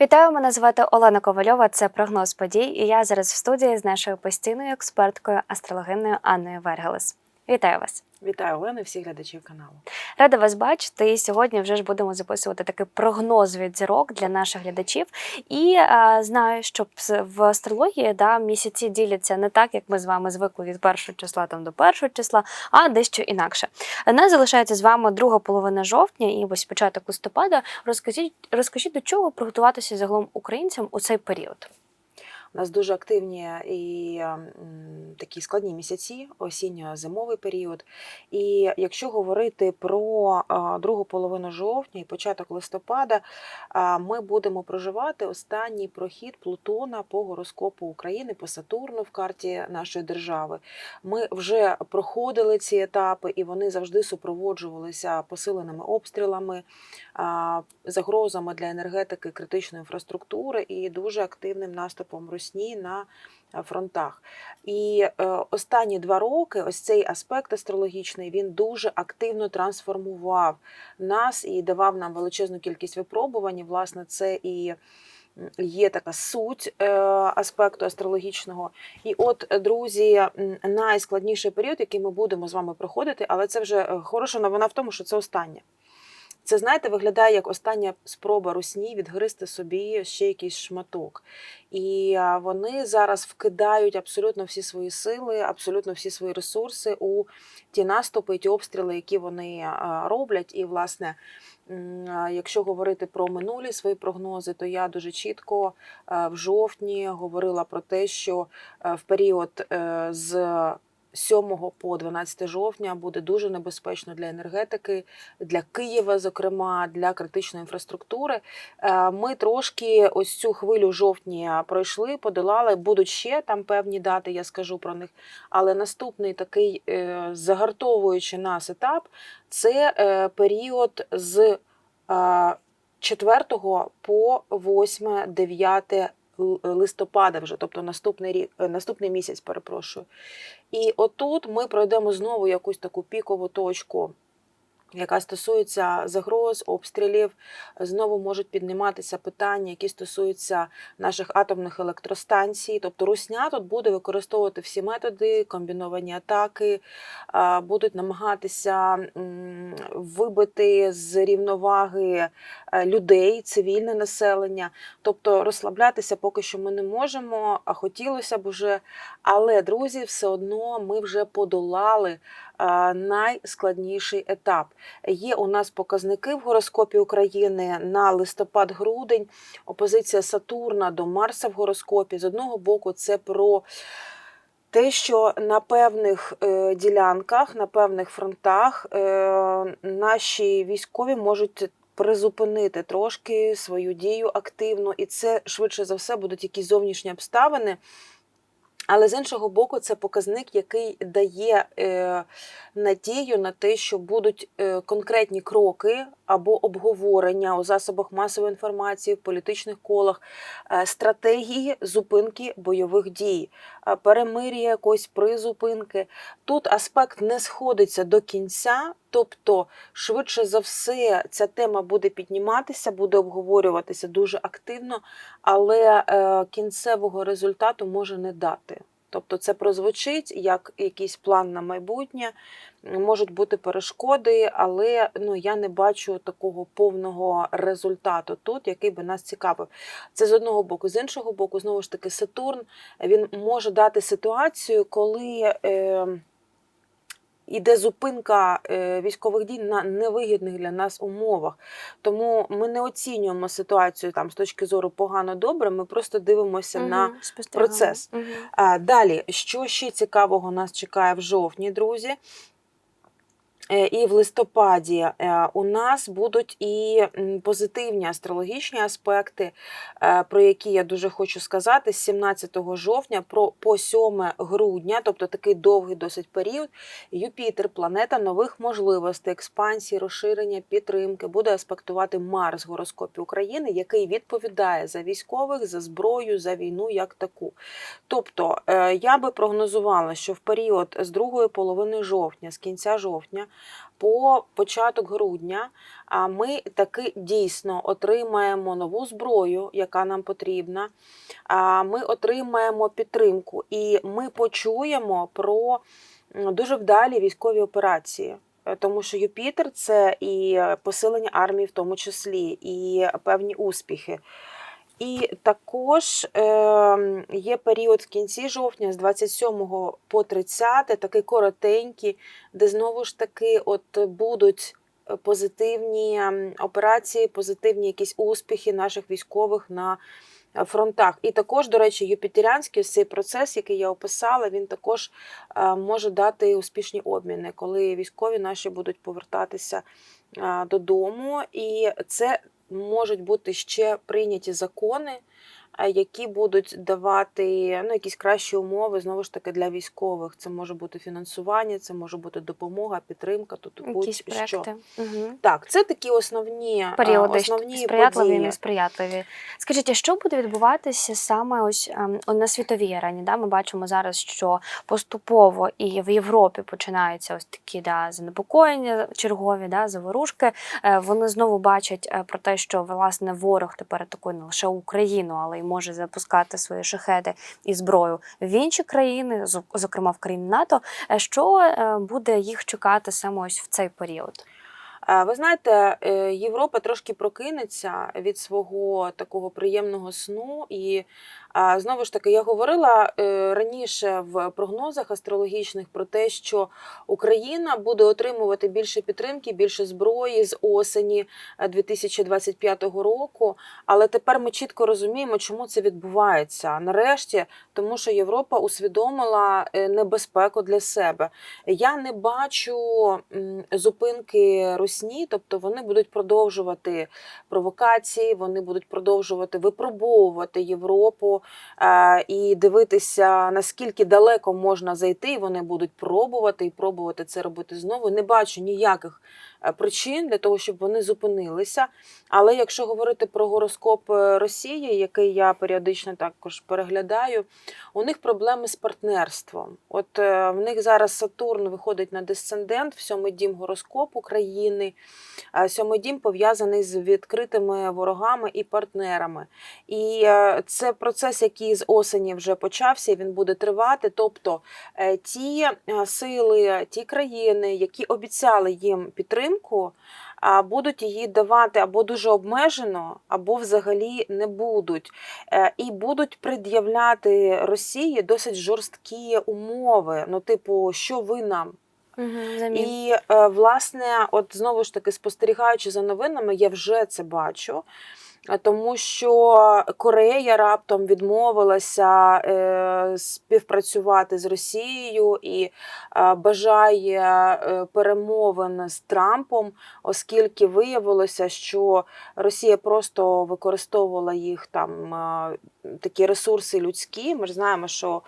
Вітаю, мене звати Олена Ковальова. Це прогноз подій. І я зараз в студії з нашою постійною експерткою астрологиною Анною Вергелес. Вітаю вас! Вітаю Олена, і всіх глядачів каналу. Рада вас бачити. І сьогодні вже ж будемо записувати такий прогноз від зірок для наших глядачів. І е, знаю, що в астрології да, місяці діляться не так, як ми з вами звикли від першого числа там до першого числа, а дещо інакше. Нас залишається з вами друга половина жовтня і ось початок листопада. Розкажіть, розкажіть до чого приготуватися загалом українцям у цей період. У нас дуже активні і такі складні місяці, осінньо-зимовий період. І якщо говорити про другу половину жовтня і початок листопада, ми будемо проживати останній прохід Плутона по гороскопу України, по Сатурну в карті нашої держави. Ми вже проходили ці етапи, і вони завжди супроводжувалися посиленими обстрілами, загрозами для енергетики критичної інфраструктури і дуже активним наступом русні на е, фронтах. І е, останні два роки ось цей аспект астрологічний він дуже активно трансформував нас і давав нам величезну кількість випробувань. Власне, це і є така суть е, аспекту астрологічного. І от, друзі, найскладніший період, який ми будемо з вами проходити, але це вже хороша новина в тому, що це останнє. Це, знаєте, виглядає як остання спроба русні відгризти собі ще якийсь шматок. І вони зараз вкидають абсолютно всі свої сили, абсолютно всі свої ресурси у ті наступи, ті обстріли, які вони роблять. І, власне, якщо говорити про минулі свої прогнози, то я дуже чітко в жовтні говорила про те, що в період е, з 7 по 12 жовтня буде дуже небезпечно для енергетики, для Києва, зокрема, для критичної інфраструктури. Е, Ми трошки ось цю хвилю жовтні пройшли, подолали. Будуть ще там певні дати, я скажу про них. Але наступний такий е, загартовуючий нас етап це е, період з е, 4 по 8, 9 л- листопада вже, тобто наступний рік, е, наступний місяць, перепрошую. І отут ми пройдемо знову якусь таку пікову точку, яка стосується загроз, обстрілів. Знову можуть підніматися питання, які стосуються наших атомних електростанцій. Тобто Русня тут буде використовувати всі методи, комбіновані атаки, будуть намагатися вибити з рівноваги е, людей, цивільне населення. Тобто розслаблятися поки що ми не можемо, а хотілося б уже. Але, друзі, все одно ми вже подолали найскладніший етап. Є у нас показники в гороскопі України на листопад-грудень, опозиція Сатурна до Марса в гороскопі. З одного боку, це про те, що на певних е, ділянках, на певних фронтах е, наші військові можуть призупинити трошки свою дію активно, і це швидше за все будуть якісь зовнішні обставини. Але з іншого боку, це показник, який дає е, надію на те, що будуть е, конкретні кроки або обговорення у засобах масової інформації, в політичних колах, е, стратегії зупинки бойових дій, перемир'я якоїсь призупинки. Тут аспект не сходиться до кінця, тобто, швидше за все, ця тема буде підніматися, буде обговорюватися дуже активно, але е, кінцевого результату може не дати. Тобто це прозвучить як якийсь план на майбутнє, можуть бути перешкоди, але ну, я не бачу такого повного результату тут, який би нас цікавив. Це з одного боку. З іншого боку, знову ж таки, Сатурн він може дати ситуацію, коли. Е, Іде зупинка е, військових дій на невигідних для нас умовах. Тому ми не оцінюємо ситуацію там з точки зору погано-добре, ми просто дивимося на Мгм, спостерігаємо. процес. Угу. а, Далі, що ще цікавого нас чекає в жовтні, друзі? Е, І в листопаді е, у нас будуть і позитивні астрологічні аспекти, е, про які я дуже хочу сказати з 17 жовтня про по 7 грудня, тобто такий довгий досить період. Юпітер, планета нових можливостей, експансії, розширення, підтримки, буде аспектувати Марс в гороскопі України, який відповідає за військових, за зброю, за війну як таку. Тобто я би прогнозувала, що в період з другої половини жовтня, з кінця жовтня, по початок грудня ми таки дійсно отримаємо нову зброю, яка нам потрібна. Ми отримаємо підтримку і ми почуємо про дуже вдалі військові операції. Е, Тому що Юпітер це і посилення армії, в тому числі, і певні успіхи. І також е, є період в кінці жовтня, з 27 по 30, такий коротенький, де знову ж таки от будуть позитивні операції, позитивні якісь успіхи наших військових на е, фронтах. І також, до речі, юпітеріанський цей процес, який я описала, він також е, може дати успішні обміни, коли військові наші будуть повертатися е, додому. І це можуть бути ще прийняті закони, які будуть давати ну, якісь кращі умови знову ж таки для військових. Це може бути фінансування, це може бути допомога, підтримка, тут будь-що. Угу. Так, це такі основні, Періоди основні сприятливі і несприятливі. Скажіть, а що буде відбуватися саме ось ем, на світовій арені? Да? Ми бачимо зараз, що поступово і в Європі починаються ось такі да, занепокоєння чергові, да, заворушки. Е, Вони знову бачать е, про те, що власне ворог тепер атакує не лише Україну, але й може запускати свої шахеди і зброю в інші країни, зокрема в країни НАТО. Е, Що е, буде їх чекати саме ось в цей період? Е, Ви знаєте, Європа трошки прокинеться від свого такого приємного сну. І знову ж таки, я говорила е, раніше в прогнозах астрологічних про те, що Україна буде отримувати більше підтримки, більше зброї з осені е, 2025 року. Але тепер ми чітко розуміємо, чому це відбувається. Нарешті, тому що Європа усвідомила е, небезпеку для себе. Я не бачу зупинки русні, тобто вони будуть продовжувати провокації, вони будуть продовжувати випробовувати Європу е, і дивитися, наскільки далеко можна зайти. І Вони будуть пробувати і пробувати це робити знову. Не бачу ніяких е, причин для того, щоб вони зупинилися. Але якщо говорити про гороскоп е, Росії, який я періодично також переглядаю, у них проблеми з партнерством. От е, в них зараз Сатурн виходить на десцендент в сьомий дім гороскопу країни. Сьомий дім пов'язаний з відкритими ворогами і партнерами. І е, це процес, який з осені вже почався, він буде тривати. Тобто е, ті е, сили, ті країни, які обіцяли їм підтримку, будуть її давати або дуже обмежено, або взагалі не будуть. Е, І будуть пред'являти Росії досить жорсткі умови. Ну, типу, що ви нам? Угу. І власне, от знову ж таки, спостерігаючи за новинами, я вже це бачу. Тому що Корея раптом відмовилася е, співпрацювати з Росією і е, бажає е, перемовин з Трампом, оскільки виявилося, що Росія просто використовувала їх там такі ресурси людські. Ми ж знаємо, що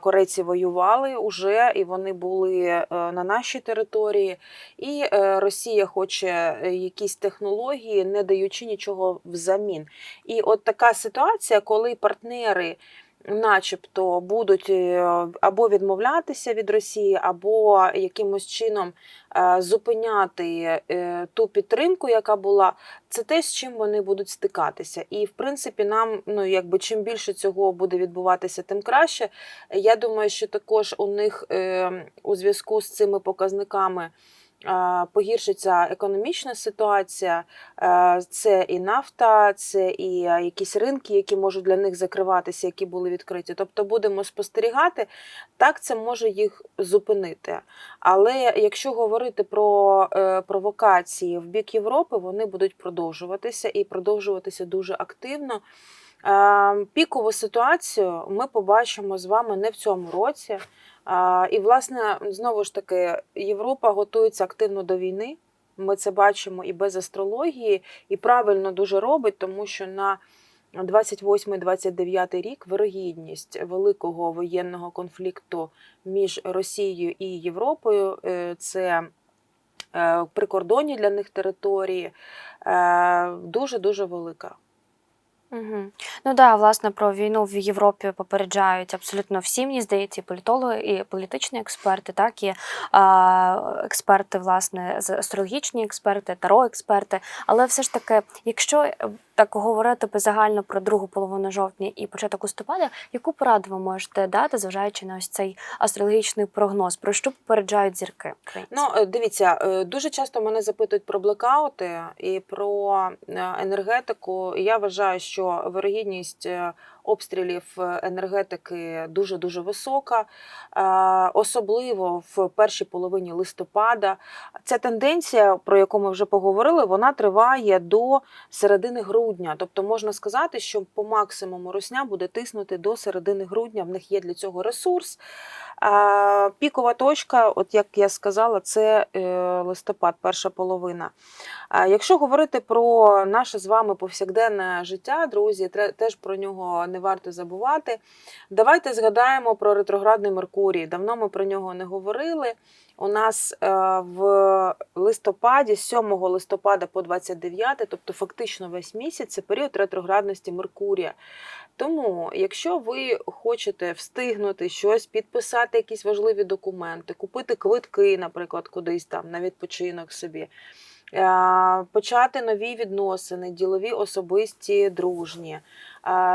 корейці воювали уже, і вони були е, на нашій території. І е, Росія хоче е, якісь технології, не даючи нічого взамін. І от така ситуація, коли партнери. Начебто будуть е, або відмовлятися від Росії, або якимось чином е, зупиняти е, ту підтримку, яка була, це те, з чим вони будуть стикатися. І в принципі, нам ну якби чим більше цього буде відбуватися, тим краще. Я думаю, що також у них у зв'язку з цими показниками. Е, Погіршиться економічна ситуація, Е, це і нафта, це і е, якісь ринки, які можуть для них закриватися, які були відкриті. Тобто будемо спостерігати, так це може їх зупинити. Але якщо говорити про провокації в бік Європи, вони будуть продовжуватися і продовжуватися дуже активно. Пікову ситуацію ми побачимо з вами не в цьому році. І, власне, знову ж таки, Європа готується активно до війни. Ми це бачимо і без астрології, і правильно дуже робить, тому що на 28-29 рік вирогідність великого воєнного конфлікту між Росією і Європою е, це е, прикордонні для них території, дуже дуже велика. Угу. Ну да, власне, про війну в Європі попереджають абсолютно всі, мені здається, і політологи, і політичні експерти, так і а, експерти, власне, астрологічні експерти, таро-експерти. Але все ж таки, якщо е, так говорити загально про другу половину жовтня і початок листопада, яку пораду ви можете дати, зважаючи на ось цей астрологічний прогноз, про що попереджають зірки? Ну, е, дивіться, е, дуже часто мене запитують про блекаути і про е, енергетику. Я вважаю, що вирогідність обстрілів е, енергетики дуже дуже висока, особливо в першій половині листопада. Ця тенденція, про яку ми вже поговорили, вона триває до середини грудня. Тобто можна сказати, що по максимуму русня буде тиснути до середини грудня. В них є для цього ресурс. А, Пікова точка, от як я сказала, це е, листопад, перша половина. А Якщо говорити про наше з вами повсякденне життя, друзі, теж про нього не варто забувати. Давайте згадаємо про ретроградний Меркурій. Давно ми про нього не говорили. У нас е, в листопаді, з 7 листопада по 29, тобто фактично весь місяць, це період ретроградності Меркурія. Тому, якщо ви хочете встигнути щось, підписати якісь важливі документи, купити квитки, наприклад, кудись там на відпочинок собі, почати нові відносини, ділові, особисті, дружні,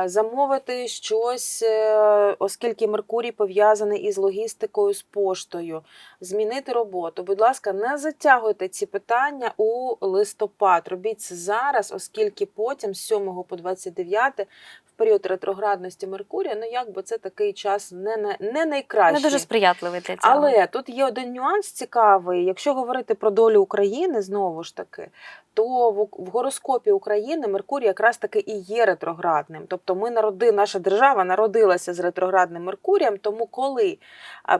замовити щось, е, оскільки Меркурій пов'язаний із логістикою, з поштою, змінити роботу. Будь ласка, не затягуйте ці питання у листопад. Робіть це зараз, оскільки потім з 7 по 29 в період ретроградності Меркурія, ну якби це такий час не, не найкращий. Не дуже сприятливий для цього. Але тут є один нюанс цікавий. Якщо говорити про долю України, знову ж таки, то в, в гороскопі України Меркурій якраз таки і є ретроградним. Тобто ми народи, наша держава народилася з ретроградним Меркурієм. Тому коли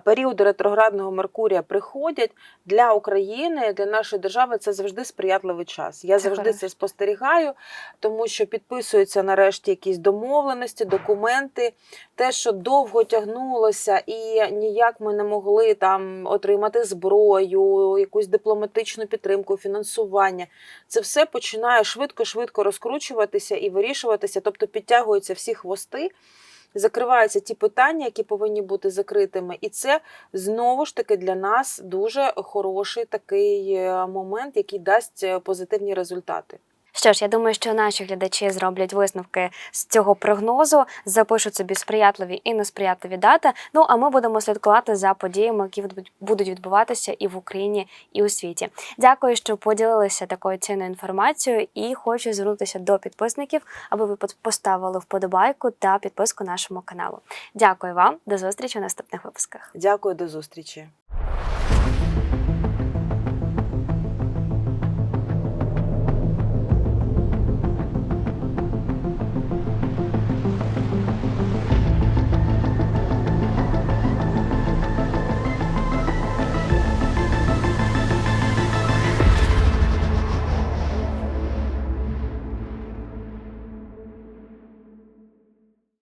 періоди ретроградного Меркурія приходять для України, для нашої держави, це завжди сприятливий час. Я Це завжди хорошо. це спостерігаю, тому що підписуються нарешті якісь домовленості, документи те, що довго тягнулося, і ніяк ми не могли там отримати зброю, якусь дипломатичну підтримку, фінансування. Це все починає швидко-швидко розкручуватися і вирішуватися, тобто підтягуються всі хвости. Закриваються ті питання, які повинні бути закритими, і це знову ж таки для нас дуже хороший такий е, момент, який дасть е, позитивні результати. Що ж, я думаю, що наші глядачі зроблять висновки з цього прогнозу, запишуть собі сприятливі і несприятливі дати. Ну а ми будемо слідкувати за подіями, які будуть- відбуватися і в Україні, і у світі. Дякую, що поділилися такою цінною інформацією, і хочу звернутися до підписників, аби ви поставили вподобайку та підписку нашому каналу. Дякую вам, до зустрічі у наступних випусках. Дякую, до зустрічі.